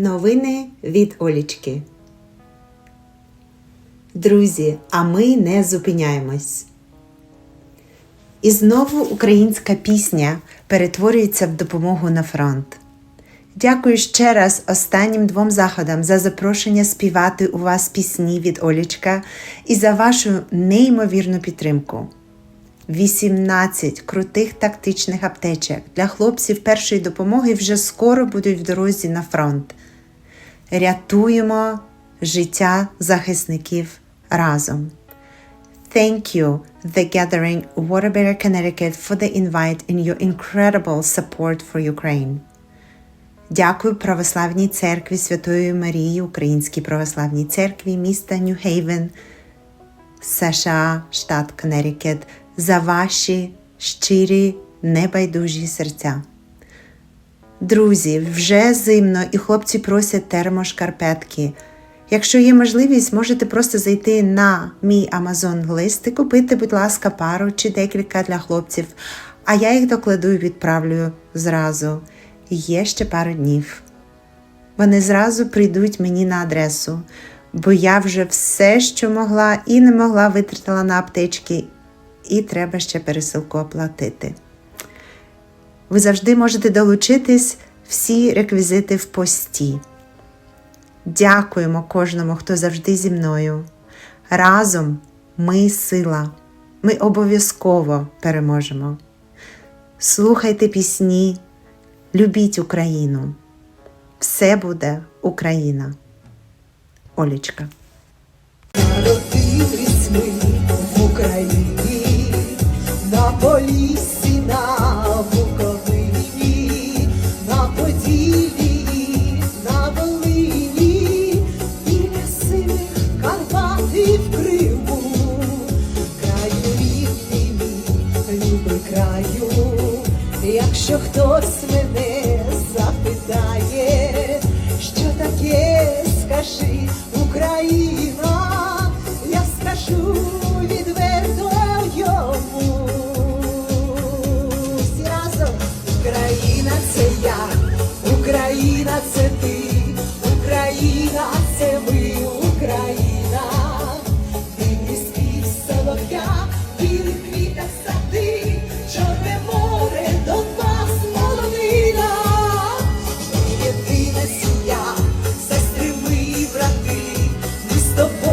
Новини від Олічки. Друзі, а ми не зупиняємось. І знову українська пісня перетворюється в допомогу на фронт. Дякую ще раз останнім двом заходам за запрошення співати у вас пісні від Олічка і за вашу неймовірну підтримку. 18 крутих тактичних аптечок для хлопців першої допомоги вже скоро будуть в дорозі на фронт. Рятуємо життя захисників разом. Thank you, The Gathering Waterbury, Connecticut, for the invite and your incredible support for Ukraine. Дякую Православній церкві Святої Марії, Українській православній церкві міста Нью-Хейвен, США, штат Коннектикет, за ваші щирі небайдужі серця. Друзі, вже зимно і хлопці просять термошкарпетки. Якщо є можливість, можете просто зайти на мій Amazon лист і купити, будь ласка, пару чи декілька для хлопців, а я їх докладу і відправлю зразу. Є ще пару днів. Вони зразу прийдуть мені на адресу, бо я вже все, що могла і не могла, витратила на аптечки, і треба ще пересилку оплатити. Ви завжди можете долучитись всі реквізити в пості. Дякуємо кожному, хто завжди зі мною. Разом ми сила. Ми обов'язково переможемо. Слухайте пісні, любіть Україну. Все буде Україна. Олічка. В Україні, на Поліссі, на якщо хтось the